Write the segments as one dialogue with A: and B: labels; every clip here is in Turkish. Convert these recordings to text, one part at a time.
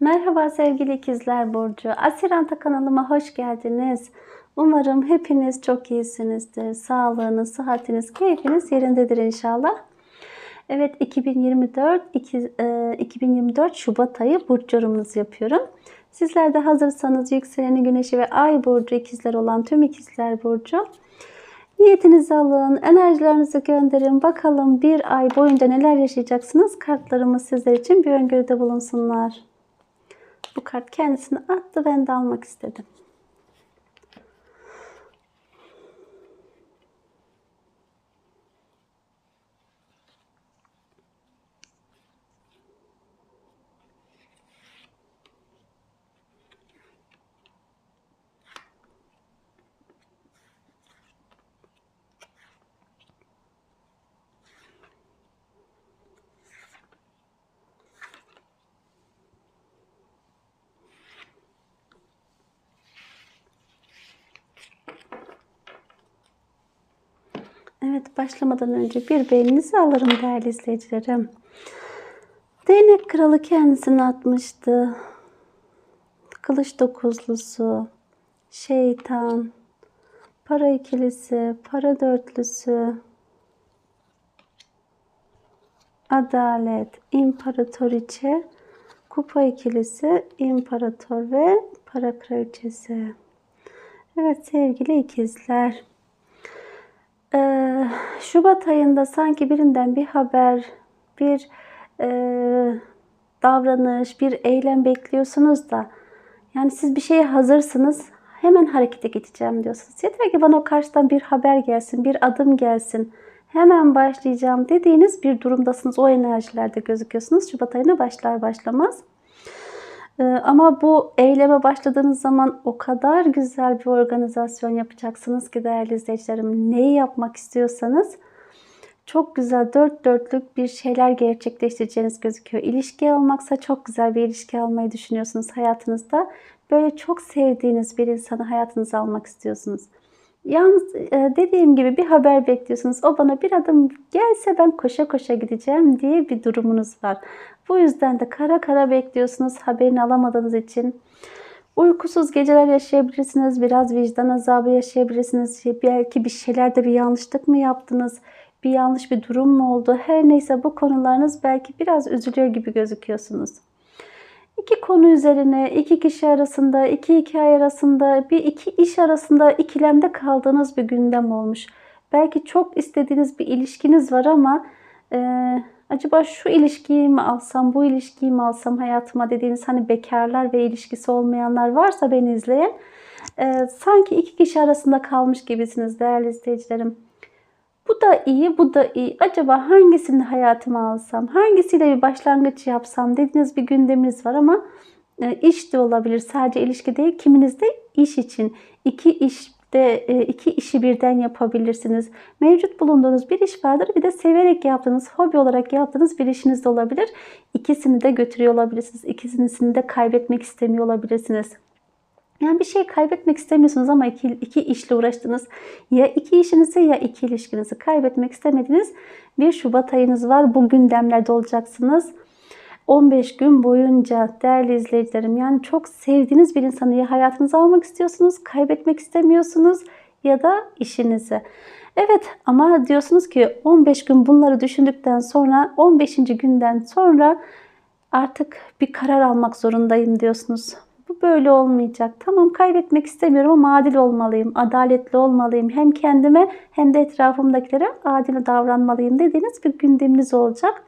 A: Merhaba sevgili ikizler Burcu. Asiranta kanalıma hoş geldiniz. Umarım hepiniz çok iyisinizdir. Sağlığınız, sıhhatiniz, keyfiniz yerindedir inşallah. Evet 2024 iki- e, 2024 Şubat ayı burç yorumunuzu yapıyorum. Sizler de hazırsanız yükseleni güneşi ve ay burcu ikizler olan tüm ikizler burcu Niyetinizi alın, enerjilerinizi gönderin. Bakalım bir ay boyunca neler yaşayacaksınız? Kartlarımız sizler için bir öngörüde bulunsunlar. Bu kart kendisini attı. Ben de almak istedim. Evet başlamadan önce bir beğeninizi alırım değerli izleyicilerim. Değnek kralı kendisini atmıştı. Kılıç dokuzlusu, şeytan, para ikilisi, para dörtlüsü, adalet, imparatoriçe, kupa ikilisi, imparator ve para kraliçesi. Evet sevgili ikizler. Ee, Şubat ayında sanki birinden bir haber, bir e, davranış, bir eylem bekliyorsunuz da yani siz bir şeye hazırsınız hemen harekete geçeceğim diyorsunuz. Yeter ki bana o karşıdan bir haber gelsin, bir adım gelsin. Hemen başlayacağım dediğiniz bir durumdasınız. O enerjilerde gözüküyorsunuz. Şubat ayına başlar başlamaz. Ee, ama bu eyleme başladığınız zaman o kadar güzel bir organizasyon yapacaksınız ki değerli izleyicilerim. Neyi yapmak istiyorsanız çok güzel dört dörtlük bir şeyler gerçekleştireceğiniz gözüküyor. İlişki almaksa çok güzel bir ilişki almayı düşünüyorsunuz hayatınızda. Böyle çok sevdiğiniz bir insanı hayatınıza almak istiyorsunuz. Yalnız e, dediğim gibi bir haber bekliyorsunuz. O bana bir adım gelse ben koşa koşa gideceğim diye bir durumunuz var. Bu yüzden de kara kara bekliyorsunuz haberini alamadığınız için. Uykusuz geceler yaşayabilirsiniz. Biraz vicdan azabı yaşayabilirsiniz. Belki bir şeylerde bir yanlışlık mı yaptınız? Bir yanlış bir durum mu oldu? Her neyse bu konularınız belki biraz üzülüyor gibi gözüküyorsunuz. İki konu üzerine, iki kişi arasında, iki hikaye arasında, bir iki iş arasında ikilemde kaldığınız bir gündem olmuş. Belki çok istediğiniz bir ilişkiniz var ama e, acaba şu ilişkiyi mi alsam, bu ilişkiyi mi alsam hayatıma dediğiniz hani bekarlar ve ilişkisi olmayanlar varsa beni izleyen e, sanki iki kişi arasında kalmış gibisiniz değerli izleyicilerim. Bu da iyi, bu da iyi. Acaba hangisini hayatıma alsam, hangisiyle bir başlangıç yapsam dediğiniz bir gündeminiz var ama e, iş de olabilir. Sadece ilişki değil, kiminiz de iş için. iki işte e, iki işi birden yapabilirsiniz. Mevcut bulunduğunuz bir iş vardır. Bir de severek yaptığınız, hobi olarak yaptığınız bir işiniz de olabilir. İkisini de götürüyor olabilirsiniz. İkisini de kaybetmek istemiyor olabilirsiniz. Yani bir şey kaybetmek istemiyorsunuz ama iki, iki işle uğraştınız. Ya iki işinizi ya iki ilişkinizi kaybetmek istemediğiniz bir Şubat ayınız var. Bu gündemlerde olacaksınız. 15 gün boyunca değerli izleyicilerim yani çok sevdiğiniz bir insanı ya hayatınıza almak istiyorsunuz, kaybetmek istemiyorsunuz ya da işinizi. Evet ama diyorsunuz ki 15 gün bunları düşündükten sonra 15. günden sonra artık bir karar almak zorundayım diyorsunuz. Bu böyle olmayacak. Tamam kaybetmek istemiyorum ama adil olmalıyım, adaletli olmalıyım. Hem kendime hem de etrafımdakilere adil davranmalıyım dediğiniz bir gündeminiz olacak.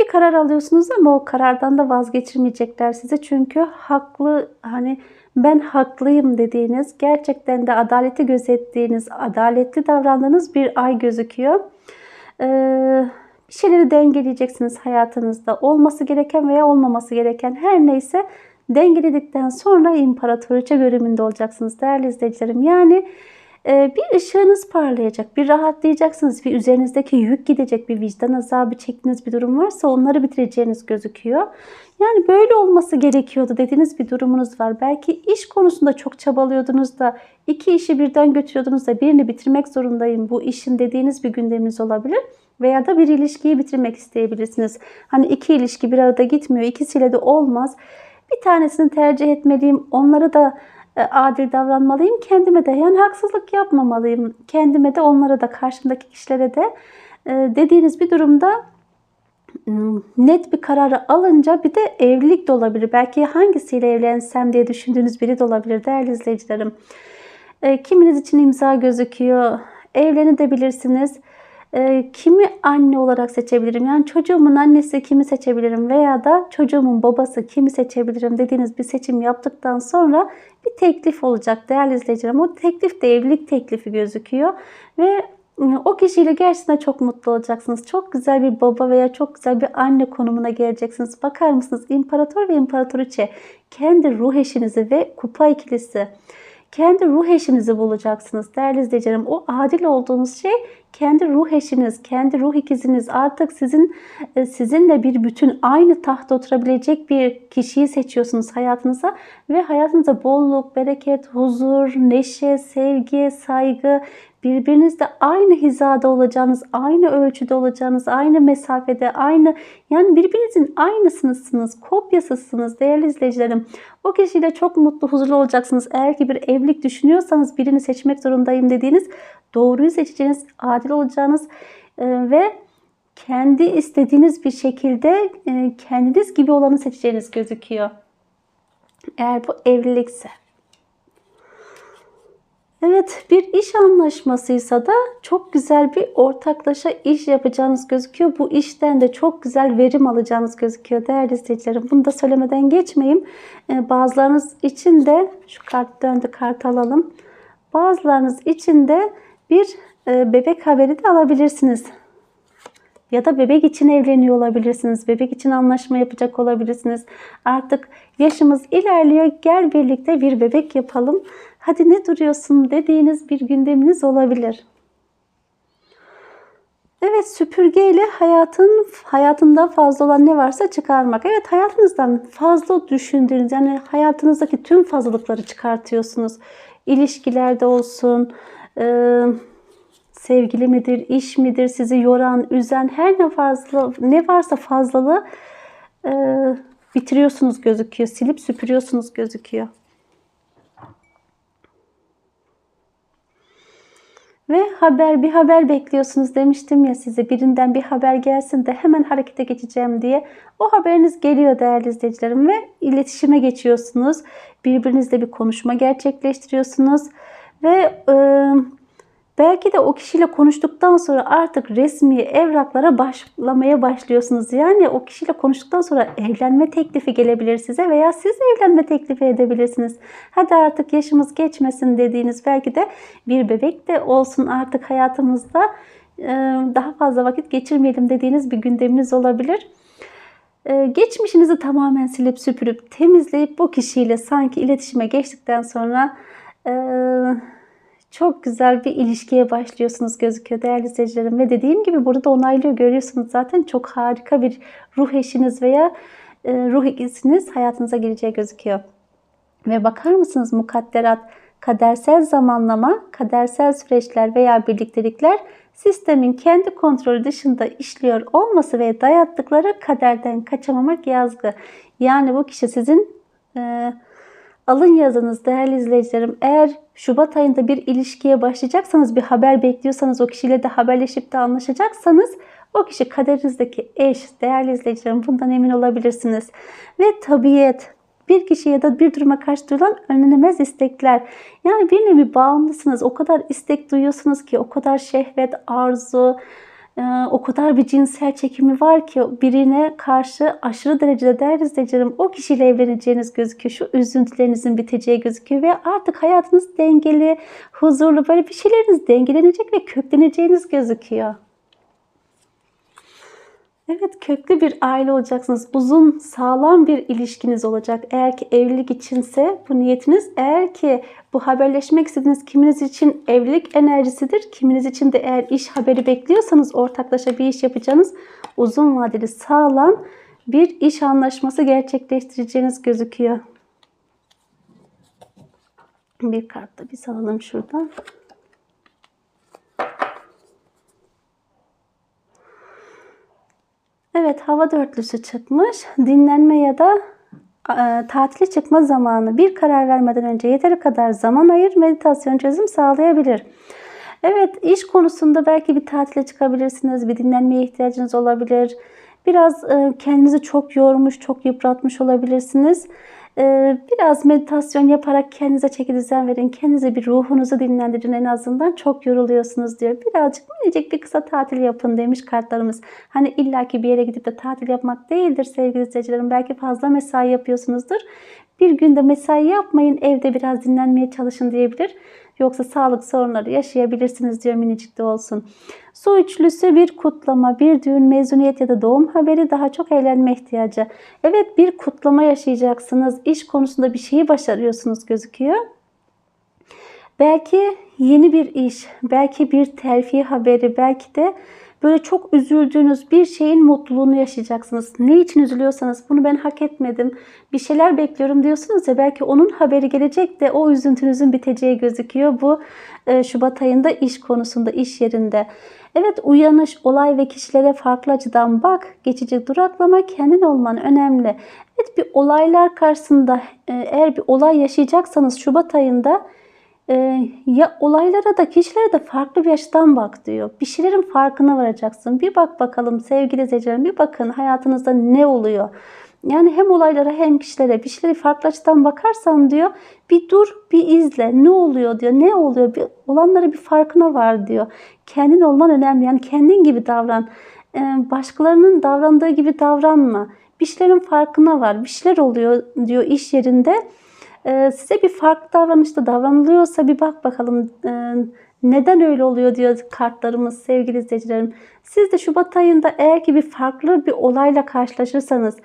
A: Bir karar alıyorsunuz ama o karardan da vazgeçirmeyecekler size. Çünkü haklı hani ben haklıyım dediğiniz, gerçekten de adaleti gözettiğiniz, adaletli davrandığınız bir ay gözüküyor. Ee, bir şeyleri dengeleyeceksiniz hayatınızda. Olması gereken veya olmaması gereken her neyse dengeledikten sonra imparatoriçe bölümünde olacaksınız değerli izleyicilerim. Yani bir ışığınız parlayacak, bir rahatlayacaksınız, bir üzerinizdeki yük gidecek, bir vicdan azabı çektiğiniz bir durum varsa onları bitireceğiniz gözüküyor. Yani böyle olması gerekiyordu dediğiniz bir durumunuz var. Belki iş konusunda çok çabalıyordunuz da iki işi birden götürüyordunuz da birini bitirmek zorundayım bu işin dediğiniz bir gündeminiz olabilir. Veya da bir ilişkiyi bitirmek isteyebilirsiniz. Hani iki ilişki bir arada gitmiyor, ikisiyle de olmaz bir tanesini tercih etmeliyim. Onları da adil davranmalıyım. Kendime de yani haksızlık yapmamalıyım. Kendime de onlara da karşımdaki kişilere de e, dediğiniz bir durumda ım, net bir kararı alınca bir de evlilik de olabilir. Belki hangisiyle evlensem diye düşündüğünüz biri de olabilir değerli izleyicilerim. E, kiminiz için imza gözüküyor. Evlenebilirsiniz. E, kimi anne olarak seçebilirim? Yani çocuğumun annesi kimi seçebilirim veya da çocuğumun babası kimi seçebilirim dediğiniz bir seçim yaptıktan sonra bir teklif olacak değerli izleyicilerim. O teklif de evlilik teklifi gözüküyor ve ıı, o kişiyle gerçekten çok mutlu olacaksınız. Çok güzel bir baba veya çok güzel bir anne konumuna geleceksiniz. Bakar mısınız? İmparator ve imparatoriçe kendi ruh eşinizi ve kupa ikilisi kendi ruh eşinizi bulacaksınız değerli izleyicilerim. O adil olduğunuz şey kendi ruh eşiniz, kendi ruh ikiziniz artık sizin e, sizinle bir bütün aynı tahta oturabilecek bir kişiyi seçiyorsunuz hayatınıza ve hayatınıza bolluk, bereket, huzur, neşe, sevgi, saygı, birbirinizle aynı hizada olacağınız, aynı ölçüde olacağınız, aynı mesafede, aynı yani birbirinizin aynısınızsınız, kopyasısınız değerli izleyicilerim. O kişiyle çok mutlu, huzurlu olacaksınız. Eğer ki bir evlilik düşünüyorsanız birini seçmek zorundayım dediğiniz doğruyu seçeceğiniz, adil olacağınız e, ve kendi istediğiniz bir şekilde e, kendiniz gibi olanı seçeceğiniz gözüküyor. Eğer bu evlilikse. Evet bir iş anlaşmasıysa da çok güzel bir ortaklaşa iş yapacağınız gözüküyor. Bu işten de çok güzel verim alacağınız gözüküyor değerli izleyicilerim. Bunu da söylemeden geçmeyeyim. Ee, bazılarınız için de şu kart döndü kart alalım. Bazılarınız için de bir e, bebek haberi de alabilirsiniz. Ya da bebek için evleniyor olabilirsiniz. Bebek için anlaşma yapacak olabilirsiniz. Artık yaşımız ilerliyor. Gel birlikte bir bebek yapalım. Hadi ne duruyorsun dediğiniz bir gündeminiz olabilir. Evet süpürgeyle hayatın hayatından fazla olan ne varsa çıkarmak. Evet hayatınızdan fazla düşündüğünüz yani hayatınızdaki tüm fazlalıkları çıkartıyorsunuz. İlişkilerde olsun, e, sevgili midir, iş midir, sizi yoran, üzen her ne fazla ne varsa fazlalığı e, bitiriyorsunuz gözüküyor. Silip süpürüyorsunuz gözüküyor. Ve haber bir haber bekliyorsunuz demiştim ya size birinden bir haber gelsin de hemen harekete geçeceğim diye. O haberiniz geliyor değerli izleyicilerim ve iletişime geçiyorsunuz. Birbirinizle bir konuşma gerçekleştiriyorsunuz ve e, Belki de o kişiyle konuştuktan sonra artık resmi evraklara başlamaya başlıyorsunuz. Yani o kişiyle konuştuktan sonra evlenme teklifi gelebilir size veya siz evlenme teklifi edebilirsiniz. Hadi artık yaşımız geçmesin dediğiniz belki de bir bebek de olsun artık hayatımızda daha fazla vakit geçirmeyelim dediğiniz bir gündeminiz olabilir. Geçmişinizi tamamen silip süpürüp temizleyip bu kişiyle sanki iletişime geçtikten sonra çok güzel bir ilişkiye başlıyorsunuz gözüküyor değerli izleyicilerim. Ve dediğim gibi burada da onaylıyor görüyorsunuz zaten çok harika bir ruh eşiniz veya e, ruh ikisiniz hayatınıza gireceği gözüküyor. Ve bakar mısınız mukadderat, kadersel zamanlama, kadersel süreçler veya birliktelikler sistemin kendi kontrolü dışında işliyor olması ve dayattıkları kaderden kaçamamak yazgı. Yani bu kişi sizin e, alın yazınız değerli izleyicilerim. Eğer Şubat ayında bir ilişkiye başlayacaksanız, bir haber bekliyorsanız, o kişiyle de haberleşip de anlaşacaksanız o kişi kaderinizdeki eş, değerli izleyicilerim bundan emin olabilirsiniz. Ve tabiat, bir kişi ya da bir duruma karşı duyulan önlenemez istekler. Yani bir nevi bağımlısınız. O kadar istek duyuyorsunuz ki, o kadar şehvet, arzu, o kadar bir cinsel çekimi var ki birine karşı aşırı derecede değer izleyicilerim o kişiyle evleneceğiniz gözüküyor. Şu üzüntülerinizin biteceği gözüküyor ve artık hayatınız dengeli, huzurlu böyle bir şeyleriniz dengelenecek ve kökleneceğiniz gözüküyor. Evet köklü bir aile olacaksınız. Uzun sağlam bir ilişkiniz olacak. Eğer ki evlilik içinse bu niyetiniz. Eğer ki bu haberleşmek istediğiniz kiminiz için evlilik enerjisidir. Kiminiz için de eğer iş haberi bekliyorsanız ortaklaşa bir iş yapacağınız uzun vadeli sağlam bir iş anlaşması gerçekleştireceğiniz gözüküyor. Bir kart da biz alalım şuradan. Evet hava dörtlüsü çıkmış. Dinlenme ya da e, tatile çıkma zamanı bir karar vermeden önce yeteri kadar zaman ayır meditasyon çözüm sağlayabilir. Evet iş konusunda belki bir tatile çıkabilirsiniz. Bir dinlenmeye ihtiyacınız olabilir. Biraz e, kendinizi çok yormuş, çok yıpratmış olabilirsiniz. E, biraz meditasyon yaparak kendinize çeki düzen verin. Kendinize bir ruhunuzu dinlendirin en azından. Çok yoruluyorsunuz diyor. Birazcık minicik bir kısa tatil yapın demiş kartlarımız. Hani illaki bir yere gidip de tatil yapmak değildir sevgili izleyicilerim. Belki fazla mesai yapıyorsunuzdur. Bir günde mesai yapmayın, evde biraz dinlenmeye çalışın diyebilir. Yoksa sağlık sorunları yaşayabilirsiniz diyor minicik de olsun. Su üçlüsü bir kutlama, bir düğün, mezuniyet ya da doğum haberi daha çok eğlenme ihtiyacı. Evet bir kutlama yaşayacaksınız. İş konusunda bir şeyi başarıyorsunuz gözüküyor. Belki yeni bir iş, belki bir terfi haberi, belki de böyle çok üzüldüğünüz bir şeyin mutluluğunu yaşayacaksınız. Ne için üzülüyorsanız bunu ben hak etmedim, bir şeyler bekliyorum diyorsunuz ya belki onun haberi gelecek de o üzüntünüzün biteceği gözüküyor bu e, Şubat ayında iş konusunda, iş yerinde. Evet uyanış, olay ve kişilere farklı açıdan bak. Geçici duraklama kendin olman önemli. Evet bir olaylar karşısında e, eğer bir olay yaşayacaksanız Şubat ayında e, ya olaylara da kişilere de farklı bir açıdan bak diyor. Bir şeylerin farkına varacaksın. Bir bak bakalım sevgili izleyicilerim bir bakın hayatınızda ne oluyor. Yani hem olaylara hem kişilere bir şeyleri farklı açıdan bakarsan diyor bir dur bir izle ne oluyor diyor ne oluyor bir, olanları bir farkına var diyor. Kendin olman önemli yani kendin gibi davran. Ee, başkalarının davrandığı gibi davranma. Bir şeylerin farkına var bir şeyler oluyor diyor iş yerinde. Ee, size bir farklı davranışta davranılıyorsa bir bak bakalım e, neden öyle oluyor diyor kartlarımız sevgili izleyicilerim. Siz de Şubat ayında eğer ki bir farklı bir olayla karşılaşırsanız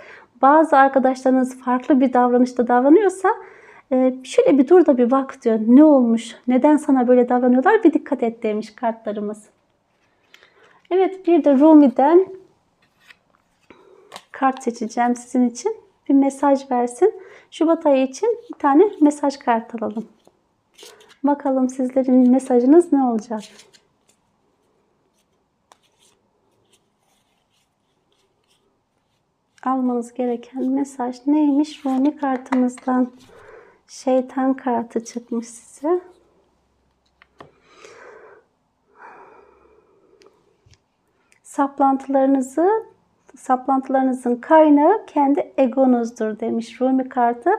A: bazı arkadaşlarınız farklı bir davranışta davranıyorsa e, şöyle bir dur da bir bak diyor. Ne olmuş? Neden sana böyle davranıyorlar? Bir dikkat et demiş kartlarımız. Evet bir de Rumi'den kart seçeceğim sizin için. Bir mesaj versin. Şubat ayı için bir tane mesaj kart alalım. Bakalım sizlerin mesajınız ne olacak? almanız gereken mesaj neymiş? Rumi kartımızdan şeytan kartı çıkmış size. Saplantılarınızı saplantılarınızın kaynağı kendi egonuzdur demiş Rumi kartı.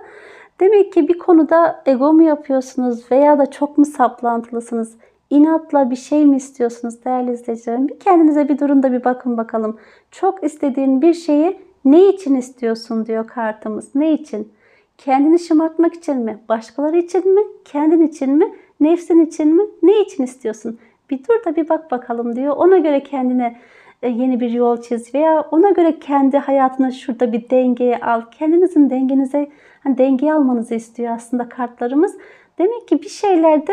A: Demek ki bir konuda ego mu yapıyorsunuz veya da çok mu saplantılısınız? İnatla bir şey mi istiyorsunuz değerli izleyicilerim? Bir kendinize bir durun da bir bakın bakalım. Çok istediğin bir şeyi ne için istiyorsun diyor kartımız. Ne için? Kendini şımartmak için mi? Başkaları için mi? Kendin için mi? Nefsin için mi? Ne için istiyorsun? Bir dur da bir bak bakalım diyor. Ona göre kendine yeni bir yol çiz veya ona göre kendi hayatını şurada bir dengeye al. Kendinizin dengenize hani dengeye almanızı istiyor aslında kartlarımız. Demek ki bir şeylerde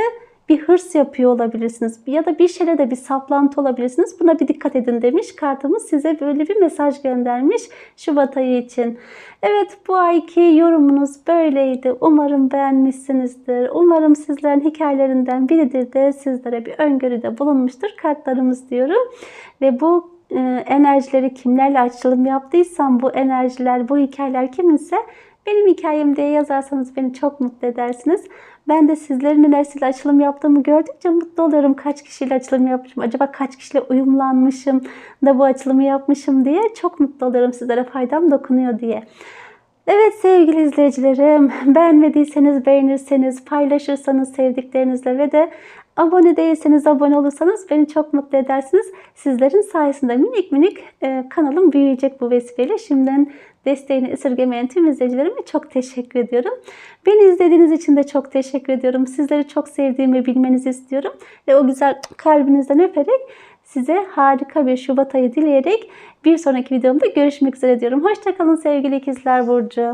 A: bir hırs yapıyor olabilirsiniz ya da bir şeyle de bir saplantı olabilirsiniz. Buna bir dikkat edin demiş. Kartımız size böyle bir mesaj göndermiş Şubat ayı için. Evet bu ayki yorumunuz böyleydi. Umarım beğenmişsinizdir. Umarım sizlerin hikayelerinden biridir de sizlere bir öngörüde bulunmuştur kartlarımız diyorum. Ve bu e, enerjileri kimlerle açılım yaptıysam bu enerjiler, bu hikayeler kiminse benim hikayem diye yazarsanız beni çok mutlu edersiniz. Ben de sizlerin enerjisiyle açılım yaptığımı gördükçe mutlu oluyorum. Kaç kişiyle açılım yapmışım, acaba kaç kişiyle uyumlanmışım da bu açılımı yapmışım diye çok mutlu oluyorum sizlere faydam dokunuyor diye. Evet sevgili izleyicilerim, beğenmediyseniz beğenirseniz, paylaşırsanız sevdiklerinizle ve de abone değilseniz abone olursanız beni çok mutlu edersiniz. Sizlerin sayesinde minik minik e, kanalım büyüyecek bu vesileyle. Şimdiden desteğini esirgemeyen tüm izleyicilerime çok teşekkür ediyorum. Beni izlediğiniz için de çok teşekkür ediyorum. Sizleri çok sevdiğimi bilmenizi istiyorum. Ve o güzel kalbinizden öperek size harika bir Şubat ayı dileyerek bir sonraki videomda görüşmek üzere diyorum. Hoşçakalın sevgili ikizler Burcu.